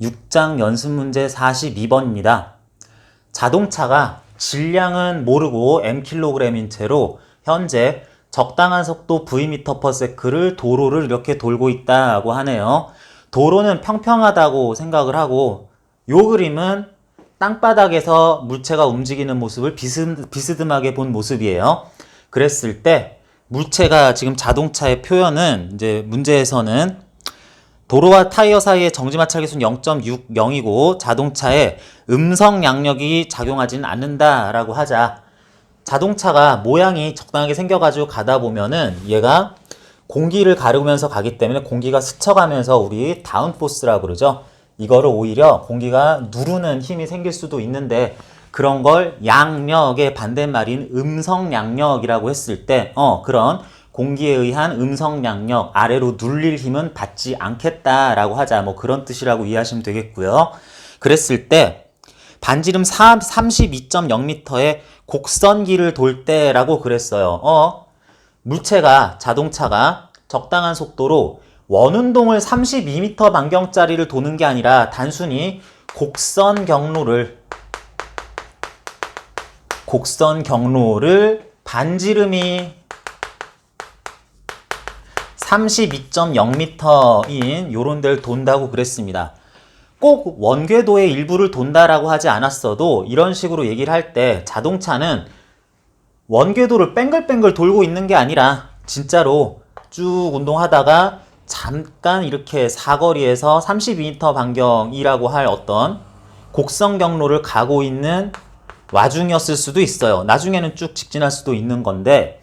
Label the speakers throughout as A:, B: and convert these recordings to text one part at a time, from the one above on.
A: 6장 연습 문제 42번입니다. 자동차가 질량은 모르고 mkg인 채로 현재 적당한 속도 v/s를 도로를 이렇게 돌고 있다고 하네요. 도로는 평평하다고 생각을 하고 요 그림은 땅바닥에서 물체가 움직이는 모습을 비스, 비스듬하게 본 모습이에요. 그랬을 때 물체가 지금 자동차의 표현은 이제 문제에서는 도로와 타이어 사이의 정지 마찰 기수는 0.60이고 자동차에 음성 양력이 작용하지는 않는다라고 하자 자동차가 모양이 적당하게 생겨가지고 가다 보면은 얘가 공기를 가르면서 가기 때문에 공기가 스쳐가면서 우리 다운포스라고 그러죠. 이거를 오히려 공기가 누르는 힘이 생길 수도 있는데 그런 걸 양력의 반대말인 음성 양력이라고 했을 때, 어, 그런 공기에 의한 음성 양력, 아래로 눌릴 힘은 받지 않겠다라고 하자. 뭐 그런 뜻이라고 이해하시면 되겠고요. 그랬을 때, 반지름 32.0m의 곡선기를 돌 때라고 그랬어요. 어, 물체가, 자동차가 적당한 속도로 원운동을 32m 반경짜리를 도는 게 아니라 단순히 곡선 경로를 곡선 경로를 반지름이 32.0m인 요런 데를 돈다고 그랬습니다. 꼭 원궤도의 일부를 돈다라고 하지 않았어도 이런 식으로 얘기를 할 때 자동차는 원궤도를 뺑글뺑글 돌고 있는 게 아니라 진짜로 쭉 운동하다가 잠깐 이렇게 사거리에서 32m 반경이라고 할 어떤 곡선 경로를 가고 있는 와중이었을 수도 있어요. 나중에는 쭉 직진할 수도 있는 건데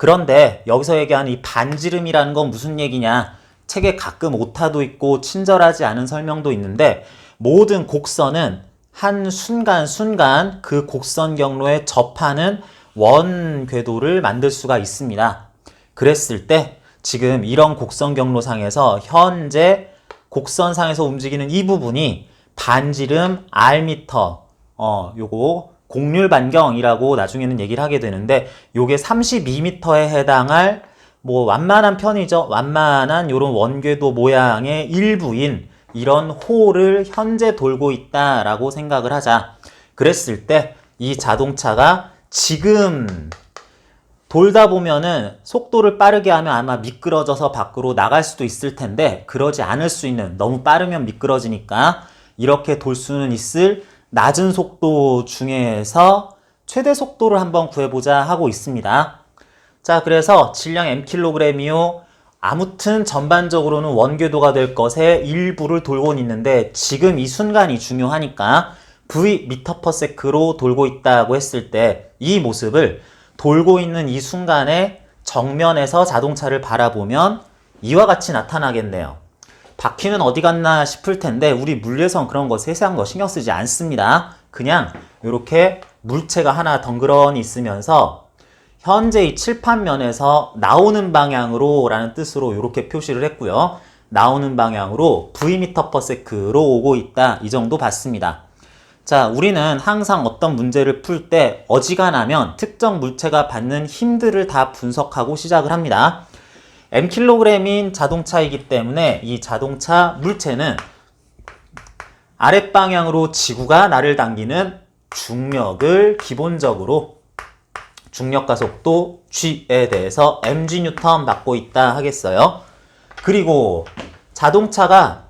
A: 그런데 여기서 얘기하는 이 반지름이라는 건 무슨 얘기냐? 책에 가끔 오타도 있고 친절하지 않은 설명도 있는데 모든 곡선은 한 순간 순간 그 곡선 경로에 접하는 원 궤도를 만들 수가 있습니다. 그랬을 때 지금 이런 곡선 경로상에서 현재 곡선상에서 움직이는 이 부분이 반지름 R미터 어 요거 곡률 반경이라고 나중에는 얘기를 하게 되는데 요게 32m에 해당할 뭐 완만한 편이죠. 완만한 요런 원궤도 모양의 일부인 이런 호를 현재 돌고 있다라고 생각을 하자. 그랬을 때 이 자동차가 지금 돌다 보면은 속도를 빠르게 하면 아마 미끄러져서 밖으로 나갈 수도 있을 텐데 그러지 않을 수 있는 너무 빠르면 미끄러지니까 이렇게 돌 수는 있을 낮은 속도 중에서 최대 속도를 한번 구해보자 하고 있습니다. 자, 그래서 질량 mkg이요. 아무튼 전반적으로는 원궤도가 될 것의 일부를 돌고 있는데 지금 이 순간이 중요하니까 v m/s로 돌고 있다고 했을 때 이 모습을 돌고 있는 이 순간에 정면에서 자동차를 바라보면 이와 같이 나타나겠네요. 바퀴는 어디 갔나 싶을 텐데 우리 물리에선 그런 거 세세한 거 신경 쓰지 않습니다. 그냥 이렇게 물체가 하나 덩그러니 있으면서 현재 이 칠판면에서 나오는 방향으로 라는 뜻으로 이렇게 표시를 했고요. 나오는 방향으로 v/s로 오고 있다. 이 정도 봤습니다. 자, 우리는 항상 어떤 문제를 풀 때 어지간하면 특정 물체가 받는 힘들을 다 분석하고 시작을 합니다. Mkg인 자동차이기 때문에 이 자동차 물체는 아랫방향으로 지구가 나를 당기는 중력을 기본적으로 중력과 속도 G에 대해서 mg 뉴턴 받고 있다 하겠어요. 그리고 자동차가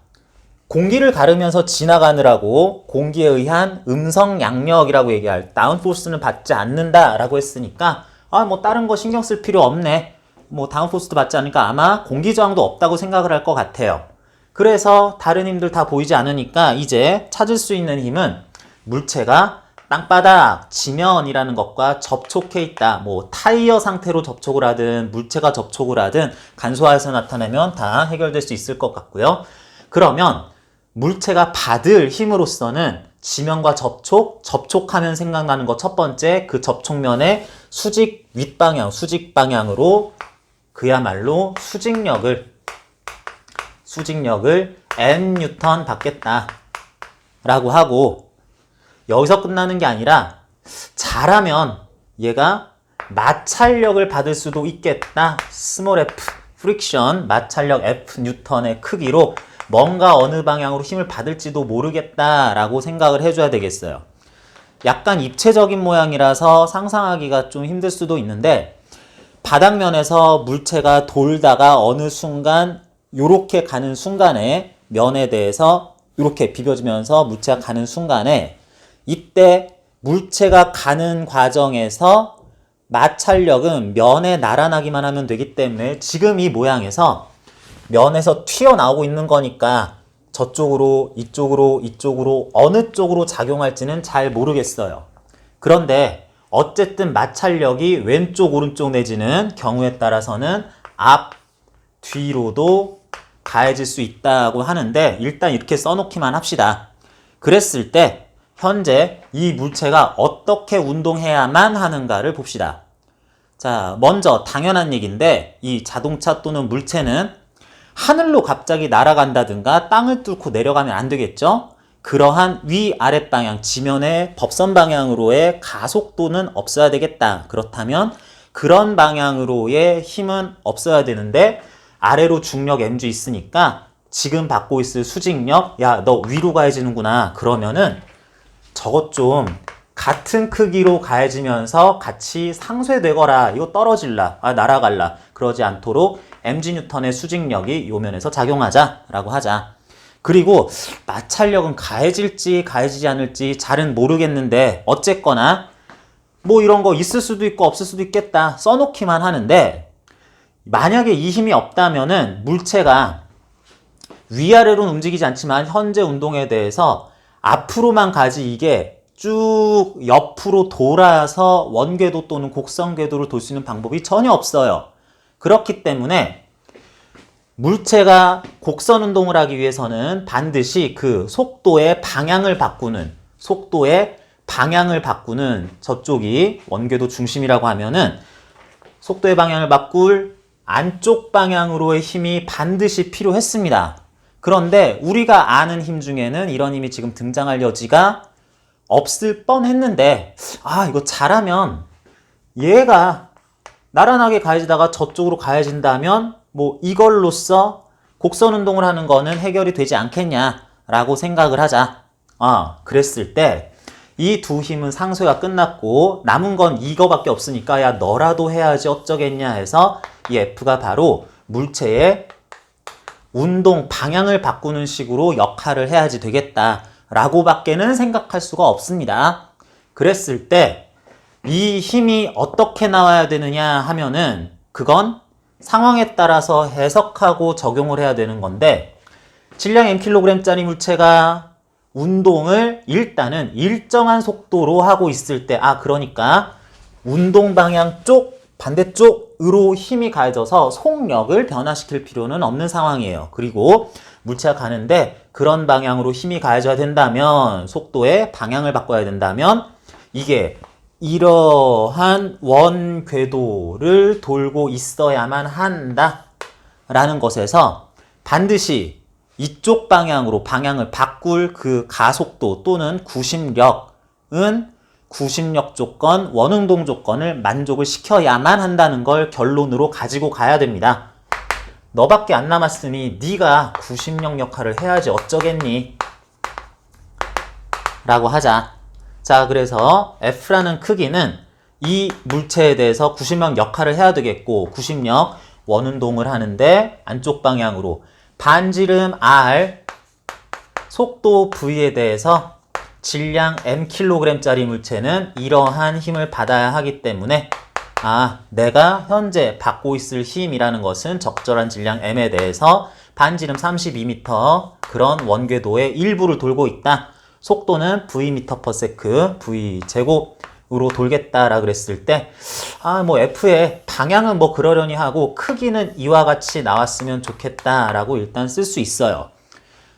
A: 공기를 가르면서 지나가느라고 공기에 의한 음성 양력이라고 얘기할 다운포스는 받지 않는다라고 했으니까 아 뭐 다른 거 신경 쓸 필요 없네. 뭐 다운 포스도 받지 않으니까 아마 공기 저항도 없다고 생각을 할 것 같아요. 그래서 다른 힘들 다 보이지 않으니까 이제 찾을 수 있는 힘은 물체가 땅바닥, 지면이라는 것과 접촉해 있다. 뭐 타이어 상태로 접촉을 하든 물체가 접촉을 하든 간소화해서 나타내면 다 해결될 수 있을 것 같고요. 그러면 물체가 받을 힘으로서는 지면과 접촉, 접촉하면 생각나는 것 첫 번째 그 접촉면의 수직 윗방향, 수직 방향으로 그야말로 수직력을 수직력을 n 뉴턴 받겠다 라고 하고 여기서 끝나는 게 아니라 잘하면 얘가 마찰력을 받을 수도 있겠다 스몰 f 프릭션 마찰력 F 뉴턴의 크기로 뭔가 어느 방향으로 힘을 받을지도 모르겠다 라고 생각을 해줘야 되겠어요. 약간 입체적인 모양이라서 상상하기가 좀 힘들 수도 있는데 바닥면에서 물체가 돌다가 어느 순간 요렇게 가는 순간에 면에 대해서 이렇게 비벼지면서 물체가 가는 순간에 이때 물체가 가는 과정에서 마찰력은 면에 날아나기만 하면 되기 때문에 지금 이 모양에서 면에서 튀어나오고 있는 거니까 저쪽으로 이쪽으로 이쪽으로 어느 쪽으로 작용할지는 잘 모르겠어요. 그런데 어쨌든 마찰력이 왼쪽 오른쪽 내지는 경우에 따라서는 앞 뒤로도 가해질 수 있다고 하는데 일단 이렇게 써놓기만 합시다. 그랬을 때 현재 이 물체가 어떻게 운동해야만 하는가를 봅시다. 자, 먼저 당연한 얘기인데 이 자동차 또는 물체는 하늘로 갑자기 날아간다든가 땅을 뚫고 내려가면 안 되겠죠? 그러한 위아랫 방향, 지면의 법선 방향으로의 가속도는 없어야 되겠다. 그렇다면 그런 방향으로의 힘은 없어야 되는데 아래로 중력 mg 있으니까 지금 받고 있을 수직력, 야, 너 위로 가해지는구나. 그러면은 저것 좀 같은 크기로 가해지면서 같이 상쇄되거라. 이거 떨어질라. 아, 날아갈라. 그러지 않도록 mg 뉴턴의 수직력이 요 면에서 작용하자라고 하자. 그리고 마찰력은 가해질지 가해지지 않을지 잘은 모르겠는데 어쨌거나 뭐 이런 거 있을 수도 있고 없을 수도 있겠다 써놓기만 하는데 만약에 이 힘이 없다면은 물체가 위아래로는 움직이지 않지만 현재 운동에 대해서 앞으로만 가지 이게 쭉 옆으로 돌아서 원궤도 또는 곡선 궤도를 돌 수 있는 방법이 전혀 없어요. 그렇기 때문에 물체가 곡선 운동을 하기 위해서는 반드시 그 속도의 방향을 바꾸는 속도의 방향을 바꾸는 저쪽이 원궤도 중심이라고 하면은 속도의 방향을 바꿀 안쪽 방향으로의 힘이 반드시 필요했습니다. 그런데 우리가 아는 힘 중에는 이런 힘이 지금 등장할 여지가 없을 뻔 했는데, 아, 이거 잘하면 얘가 나란하게 가해지다가 저쪽으로 가해진다면, 뭐 이걸로써 곡선 운동을 하는 거는 해결이 되지 않겠냐라고 생각을 하자. 아, 그랬을 때, 이 두 힘은 상쇄가 끝났고, 남은 건 이거밖에 없으니까, 야, 너라도 해야지 어쩌겠냐 해서, 이 F가 바로 물체의 운동 방향을 바꾸는 식으로 역할을 해야지 되겠다. 라고 밖에는 생각할 수가 없습니다. 그랬을 때 이 힘이 어떻게 나와야 되느냐 하면은 그건 상황에 따라서 해석하고 적용을 해야 되는 건데 질량 mkg짜리 물체가 운동을 일단은 일정한 속도로 하고 있을 때 아 그러니까 운동 방향 쪽 반대쪽으로 힘이 가해져서 속력을 변화시킬 필요는 없는 상황이에요. 그리고 물체가 가는데 그런 방향으로 힘이 가해져야 된다면 속도의 방향을 바꿔야 된다면 이게 이러한 원 궤도를 돌고 있어야만 한다 라는 것에서 반드시 이쪽 방향으로 방향을 바꿀 그 가속도 또는 구심력은 구심력 조건, 원운동 조건을 만족을 시켜야만 한다는 걸 결론으로 가지고 가야 됩니다. 너밖에 안 남았으니 네가 구심력 역할을 해야지 어쩌겠니? 라고 하자. 자, 그래서 F라는 크기는 이 물체에 대해서 구심력 역할을 해야 되겠고 구심력 원운동을 하는데 안쪽 방향으로 반지름 R 속도 V에 대해서 질량 mkg짜리 물체는 이러한 힘을 받아야 하기 때문에 아, 내가 현재 받고 있을 힘이라는 것은 적절한 질량 m에 대해서 반지름 32m 그런 원궤도의 일부를 돌고 있다. 속도는 v m/s v 제곱으로 돌겠다라 그랬을 때 아, 뭐 f의 방향은 뭐 그러려니 하고 크기는 이와 같이 나왔으면 좋겠다라고 일단 쓸 수 있어요.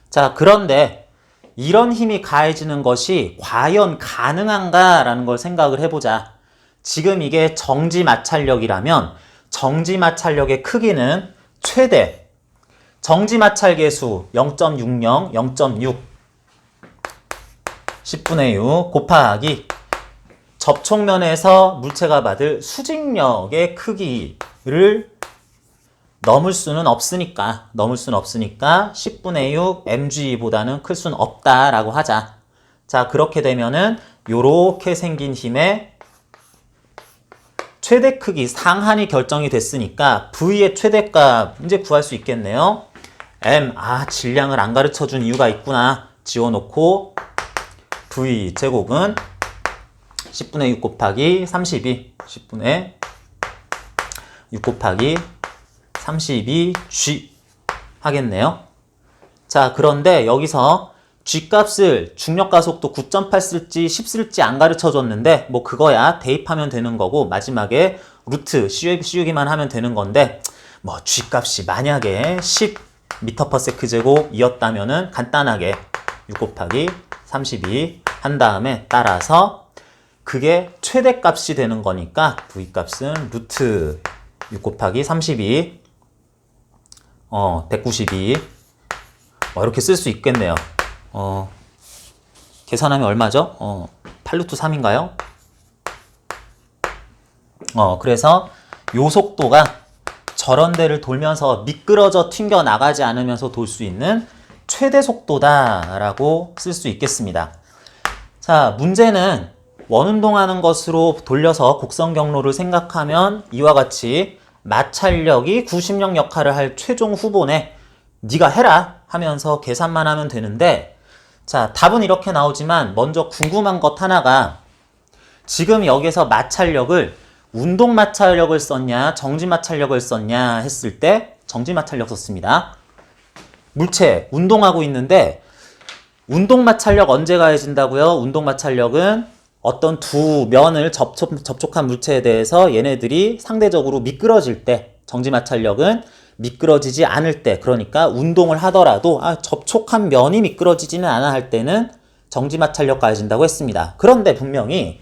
A: 자, 그런데 이런 힘이 가해지는 것이 과연 가능한가라는 걸 생각을 해보자. 지금 이게 정지 마찰력이라면 정지 마찰력의 크기는 최대 정지 마찰 계수 0.60, 0.6 10분의 6 곱하기 접촉면에서 물체가 받을 수직력의 크기를 넘을 수는 없으니까 넘을 수는 없으니까 10분의 6 mg보다는 클 수는 없다라고 하자. 자 그렇게 되면은 요렇게 생긴 힘의 최대 크기 상한이 결정이 됐으니까 V의 최대값 이제 구할 수 있겠네요. M 아 질량을 안 가르쳐 준 이유가 있구나. 지워놓고 V 제곱은 10분의 6 곱하기 32 10분의 6 곱하기 32G 하겠네요. 자, 그런데 여기서 G 값을 중력 가속도 9.8 쓸지 10 쓸지 안 가르쳐 줬는데 뭐 그거야 대입하면 되는 거고 마지막에 루트 씌우기, 씌우기만 하면 되는 건데 뭐 G 값이 만약에 10 m/s 제곱이었다면은 간단하게 6 곱하기 32 한 다음에 따라서 그게 최대값이 되는 거니까 V 값은 루트 6 곱하기 32 어, 192뭐 이렇게 쓸 수 있겠네요. 어, 계산하면 얼마죠? 어, 8루트 3인가요? 어, 그래서 요 속도가 저런 데를 돌면서 미끄러져 튕겨 나가지 않으면서 돌 수 있는 최대 속도다라고 쓸 수 있겠습니다. 자, 문제는 원운동하는 것으로 돌려서 곡선 경로를 생각하면 이와 같이 마찰력이 구심력 역할을 할 최종 후보네. 네가 해라 하면서 계산만 하면 되는데 자, 답은 이렇게 나오지만 먼저 궁금한 것 하나가 지금 여기서 마찰력을 운동 마찰력을 썼냐, 정지 마찰력을 썼냐 했을 때 정지 마찰력 썼습니다. 물체 운동하고 있는데 운동 마찰력 언제 가해진다고요? 운동 마찰력은 어떤 두 면을 접촉, 접촉한 물체에 대해서 얘네들이 상대적으로 미끄러질 때 정지 마찰력은 미끄러지지 않을 때 그러니까 운동을 하더라도 아, 접촉한 면이 미끄러지지는 않아 할 때는 정지 마찰력 가해진다고 했습니다. 그런데 분명히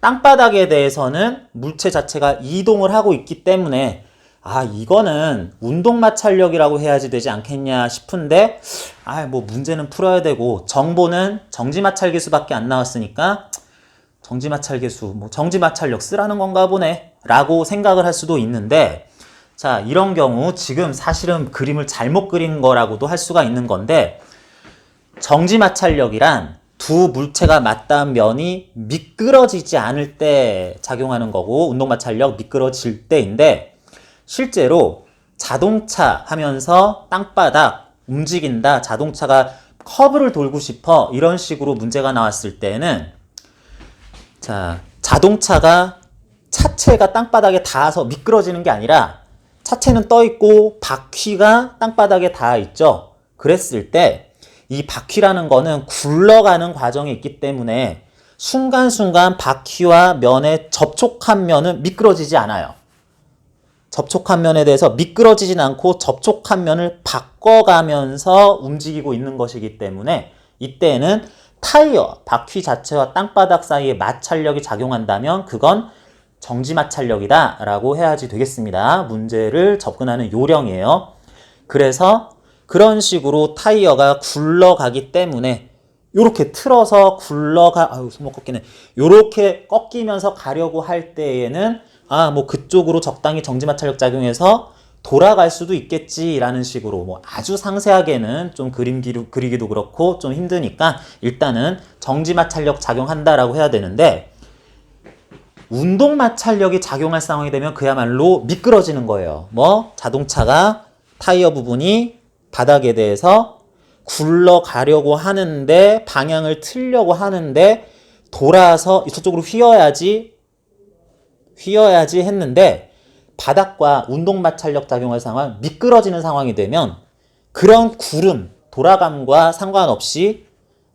A: 땅바닥에 대해서는 물체 자체가 이동을 하고 있기 때문에 아 이거는 운동 마찰력이라고 해야지 되지 않겠냐 싶은데 아 뭐 문제는 풀어야 되고 정보는 정지 마찰 계수밖에 안 나왔으니까 정지 마찰 계수 뭐 정지 마찰력 쓰라는 건가 보네 라고 생각을 할 수도 있는데 자 이런 경우 지금 사실은 그림을 잘못 그린 거라고도 할 수가 있는 건데 정지 마찰력이란 두 물체가 맞닿은 면이 미끄러지지 않을 때 작용하는 거고 운동 마찰력 미끄러질 때인데 실제로 자동차 하면서 땅바닥 움직인다 자동차가 커브를 돌고 싶어 이런 식으로 문제가 나왔을 때는 자 자동차가 차체가 땅바닥에 닿아서 미끄러지는 게 아니라 차체는 떠 있고 바퀴가 땅바닥에 닿아 있죠. 그랬을 때 이 바퀴라는 거는 굴러가는 과정이 있기 때문에 순간순간 바퀴와 면에 접촉한 면은 미끄러지지 않아요. 접촉한 면에 대해서 미끄러지진 않고 접촉한 면을 바꿔가면서 움직이고 있는 것이기 때문에 이때는 타이어, 바퀴 자체와 땅바닥 사이에 마찰력이 작용한다면 그건 정지 마찰력이다 라고 해야지 되겠습니다. 문제를 접근하는 요령이에요. 그래서 그런 식으로 타이어가 굴러가기 때문에 요렇게 틀어서 굴러가 아유 손목 꺾이네 요렇게 꺾이면서 가려고 할 때에는 아 뭐 그쪽으로 적당히 정지 마찰력 작용해서 돌아갈 수도 있겠지라는 식으로 뭐 아주 상세하게는 좀 그림 그리기도 그렇고 좀 힘드니까 일단은 정지 마찰력 작용한다라고 해야 되는데 운동 마찰력이 작용할 상황이 되면 그야말로 미끄러지는 거예요. 뭐 자동차가 타이어 부분이 바닥에 대해서 굴러가려고 하는데 방향을 틀려고 하는데 돌아서 저쪽으로 휘어야지 휘어야지 했는데 바닥과 운동 마찰력 작용할 상황 미끄러지는 상황이 되면 그런 구름 돌아감과 상관없이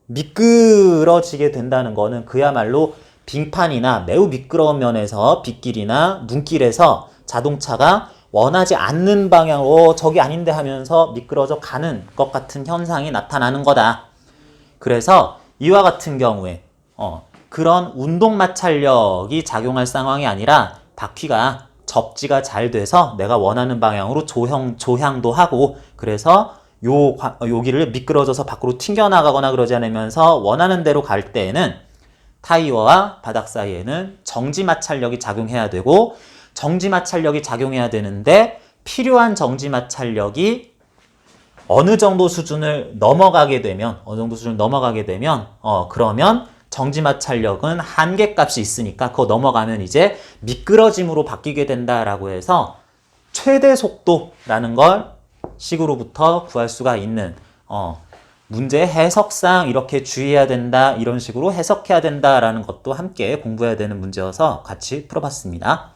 A: 미끄러지게 된다는 거는 그야말로 빙판이나 매우 미끄러운 면에서 빗길이나 눈길에서 자동차가 원하지 않는 방향으로 저기 아닌데 하면서 미끄러져 가는 것 같은 현상이 나타나는 거다. 그래서 이와 같은 경우에 어, 그런 운동 마찰력이 작용할 상황이 아니라 바퀴가 접지가 잘 돼서 내가 원하는 방향으로 조형, 조향도 하고 그래서 요, 과- 여기를 미끄러져서 밖으로 튕겨나가거나 그러지 않으면서 원하는 대로 갈 때에는 타이어와 바닥 사이에는 정지 마찰력이 작용해야 되고 정지 마찰력이 작용해야 되는데 필요한 정지 마찰력이 어느 정도 수준을 넘어가게 되면 어느 정도 수준을 넘어가게 되면 어 그러면 정지 마찰력은 한계값이 있으니까 그거 넘어가면 이제 미끄러짐으로 바뀌게 된다라고 해서 최대 속도라는 걸 식으로부터 구할 수가 있는 어 문제 해석상 이렇게 주의해야 된다 이런 식으로 해석해야 된다라는 것도 함께 공부해야 되는 문제여서 같이 풀어봤습니다.